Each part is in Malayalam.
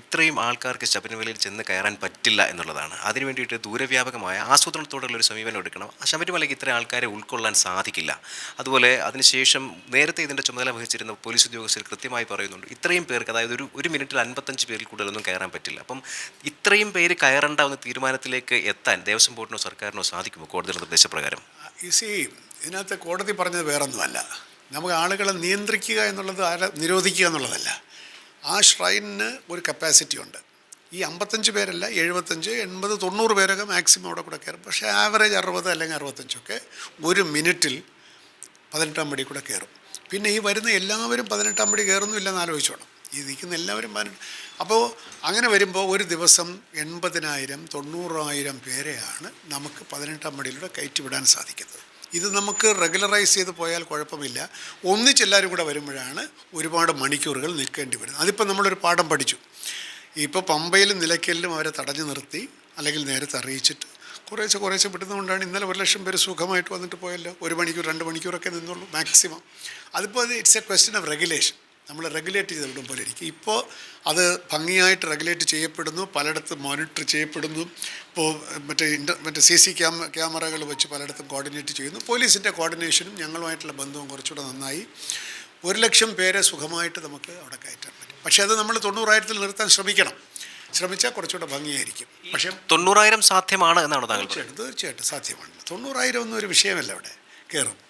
ഇത്രയും ആൾക്കാർക്ക് ശബരിമലയിൽ ചെന്ന് കയറാൻ പറ്റില്ല എന്നുള്ളതാണ്. അതിനു വേണ്ടിയിട്ട് ദൂരവ്യാപകമായ ആസൂത്രണത്തോടുള്ള ഒരു സമീപനം എടുക്കണം. ശബരിമലയ്ക്ക് ഇത്രയും ആൾക്കാരെ ഉൾക്കൊള്ളാൻ സാധിക്കില്ല. അതുപോലെ അതിനുശേഷം നേരത്തെ ഇതിന്റെ ചുമതല വഹിച്ചിരുന്ന പോലീസ് ഉദ്യോഗസ്ഥർ കൃത്യമായി പറയുന്നുണ്ട് ഇത്രയും പേർക്ക് അതായത് ഒരു ഒരു മിനിറ്റിൽ അൻപത്തഞ്ച് പേരിൽ കൂടുതലൊന്നും കയറാൻ പറ്റില്ല. അപ്പം ഇത്രയും പേര് കയറേണ്ട എന്ന തീരുമാനത്തിലേക്ക് എത്താൻ ദേവസ്വം ബോർഡിനോ സർക്കാരിനോ സാധിക്കുമോ കോടതിയുടെ നിർദ്ദേശപ്രകാരം? സി ഇതിനകത്ത് കോടതി പറഞ്ഞത് വേറൊന്നുമല്ല. നമുക്ക് ആളുകളെ നിയന്ത്രിക്കുക എന്നുള്ളത് ആരെ നിരോധിക്കുക എന്നുള്ളതല്ല. ആ ഷ്രൈനിന് ഒരു കപ്പാസിറ്റി ഉണ്ട്. ഈ അമ്പത്തഞ്ച് പേരല്ല എഴുപത്തഞ്ച് എൺപത് തൊണ്ണൂറ് പേരൊക്കെ മാക്സിമം അവിടെ കൂടെ കയറും. പക്ഷേ ആവറേജ് അറുപത് അല്ലെങ്കിൽ അറുപത്തഞ്ചൊക്കെ ഒരു മിനിറ്റിൽ പതിനെട്ടാം പടി കൂടെ കയറും. പിന്നെ ഈ വരുന്ന എല്ലാവരും പതിനെട്ടാം പടി കയറുന്നില്ലെന്ന് ആലോചിച്ചോണം. ഈ നിൽക്കുന്ന എല്ലാവരും പതിനെട്ട് അപ്പോൾ അങ്ങനെ വരുമ്പോൾ ഒരു ദിവസം എൺപതിനായിരം തൊണ്ണൂറായിരം പേരെയാണ് നമുക്ക് പതിനെട്ടാം പടിയിലൂടെ കയറ്റിവിടാൻ സാധിക്കുന്നത്. ഇത് നമുക്ക് റെഗുലറൈസ് ചെയ്ത് പോയാൽ കുഴപ്പമില്ല. ഒന്നിച്ചെല്ലാവരും കൂടെ വരുമ്പോഴാണ് ഒരുപാട് മണിക്കൂറുകൾ നിൽക്കേണ്ടി വരുന്നത്. അതിപ്പോൾ നമ്മളൊരു പാഠം പഠിച്ചു. ഇപ്പോൾ പമ്പയിലും നിലയ്ക്കലിലും അവരെ തടഞ്ഞു നിർത്തി അല്ലെങ്കിൽ നേരത്തെ അറിയിച്ചിട്ട് കുറേശ്ശെ കുറേശ്ശെ വിടുന്നതുകൊണ്ടാണ് ഇന്നലെ ഒരു ലക്ഷം പേര് സുഖമായിട്ട് വന്നിട്ട് പോയല്ലോ. ഒരു മണിക്കൂർ രണ്ട് മണിക്കൂറൊക്കെ നിന്നുള്ളൂ മാക്സിമം. അതിപ്പോൾ അത് it's a question of regulation നമ്മൾ റെഗുലേറ്റ് ചെയ്തിടും പോലെ ഇരിക്കും. ഇപ്പോൾ അത് ഭംഗിയായിട്ട് റെഗുലേറ്റ് ചെയ്യപ്പെടുന്നു പലയിടത്തും മോണിറ്റർ ചെയ്യപ്പെടുന്നു. ഇപ്പോൾ മറ്റേ ഇന്റർ മറ്റേ സി സി ക്യാമ ക്യാമറകൾ വെച്ച് പലയിടത്തും കോർഡിനേറ്റ് ചെയ്യുന്നു. പോലീസിന്റെ കോർഡിനേഷനും ഞങ്ങളുമായിട്ടുള്ള ബന്ധവും കുറച്ചുകൂടെ നന്നായി. ഒരു ലക്ഷം പേരെ സുഖമായിട്ട് നമുക്ക് അവിടെ കയറ്റാൻ പറ്റും. പക്ഷേ അത് നമ്മൾ തൊണ്ണൂറായിരത്തിൽ നിർത്താൻ ശ്രമിക്കണം. ശ്രമിച്ചാൽ കുറച്ചുകൂടെ ഭംഗിയായിരിക്കും. പക്ഷേ തൊണ്ണൂറായിരം സാധ്യമാണ് എന്നാണ് തീർച്ചയായിട്ടും തീർച്ചയായിട്ടും സാധ്യമാണ്. തൊണ്ണൂറായിരം ഒന്നും ഒരു വിഷയമല്ല അവിടെ. കയറും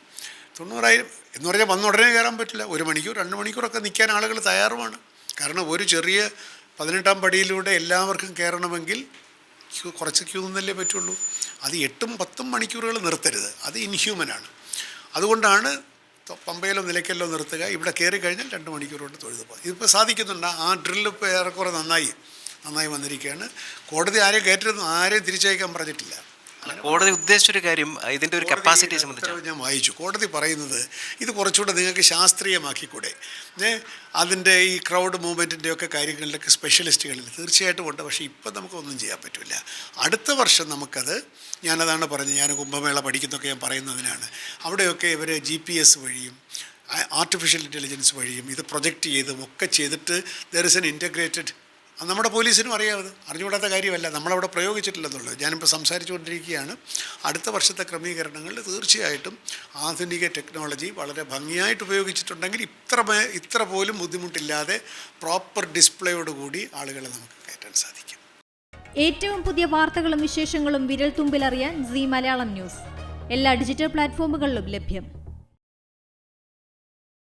തൊണ്ണൂറായിരം എന്ന് പറഞ്ഞാൽ വന്ന ഉടനെ കയറാൻ പറ്റില്ല. ഒരു മണിക്കൂർ രണ്ട് മണിക്കൂറൊക്കെ നിൽക്കാൻ ആളുകൾ തയ്യാറുമാണ്. കാരണം ഒരു ചെറിയ പതിനെട്ടാം പടിയിലൂടെ എല്ലാവർക്കും കയറണമെങ്കിൽ ക്യൂ കുറച്ച് ക്യൂ നിന്നല്ലേ പറ്റുള്ളൂ. അത് എട്ടും പത്തും മണിക്കൂറുകൾ നിർത്തരുത്. അത് ഇൻഹ്യൂമനാണ് അതുകൊണ്ടാണ് പമ്പയിലോ നിലയ്ക്കലോ നിർത്തുക. ഇവിടെ കയറി കഴിഞ്ഞാൽ രണ്ട് മണിക്കൂർ കൊണ്ട് തൊഴുതു പോകും. ഇതിപ്പോൾ സാധിക്കുന്നുണ്ട്. ആ ഡ്രില്ല് ഇപ്പോൾ ഏറെക്കുറെ നന്നായി നന്നായി വന്നിരിക്കുകയാണ്. കോടതി ആരെയും കയറ്റരുതെന്ന് ആരെയും തിരിച്ചയക്കാൻ പറഞ്ഞിട്ടില്ല. കോടതി ഉദ്ദേശിച്ചൊരു കാര്യം ഇതിന്റെ ഒരു കപ്പാസിറ്റിയെ സംബന്ധിച്ച് ഞാൻ വായിച്ചു. കോടതി പറയുന്നത് ഇത് കുറച്ചുകൂടെ നിങ്ങൾക്ക് ശാസ്ത്രീയമാക്കിക്കൂടെ? അതിന്റെ ഈ ക്രൗഡ് മൂവ്മെന്റിന്റെ ഒക്കെ കാര്യങ്ങളിലൊക്കെ സ്പെഷ്യലിസ്റ്റുകളിൽ തീർച്ചയായിട്ടും ഉണ്ട്. പക്ഷേ ഇപ്പം നമുക്കൊന്നും ചെയ്യാൻ പറ്റില്ല. അടുത്ത വർഷം നമുക്കത് ഞാനതാണ് പറഞ്ഞത് ഞാൻ കുംഭമേള പഠിക്കുന്നൊക്കെ ഞാൻ പറയുന്നതിനാണ്. അവിടെയൊക്കെ ഇവർ ജി പി എസ് വഴിയും ആർട്ടിഫിഷ്യൽ ഇന്റലിജൻസ് വഴിയും ഇത് പ്രൊജക്റ്റ് ചെയ്തും ഒക്കെ ചെയ്തിട്ട് ദർ ഇസ് എൻ ഇന്റഗ്രേറ്റഡ് നമ്മുടെ പോലീസിനും അറിയാവത് അറിഞ്ഞുകൂടാത്ത കാര്യമല്ല. നമ്മളവിടെ പ്രയോഗിച്ചിട്ടില്ലെന്നുള്ളത്. ഞാനിപ്പോൾ സംസാരിച്ചുകൊണ്ടിരിക്കുകയാണ്. അടുത്ത വർഷത്തെ ക്രമീകരണങ്ങളിൽ തീർച്ചയായിട്ടും ആധുനിക ടെക്നോളജി വളരെ ഭംഗിയായിട്ട് ഉപയോഗിച്ചിട്ടുണ്ടെങ്കിൽ ഇത്ര ഇത്ര പോലും ബുദ്ധിമുട്ടില്ലാതെ പ്രോപ്പർ ഡിസ്പ്ലേയോട് കൂടി ആളുകളെ നമുക്ക് കയറ്റാൻ സാധിക്കും. ഏറ്റവും പുതിയ വാർത്തകളും വിശേഷങ്ങളും വിരൽ തുമ്പിലറിയാൻ സി മലയാളം ന്യൂസ്. എല്ലാ ഡിജിറ്റൽ പ്ലാറ്റ്ഫോമുകളിലും ലഭ്യം.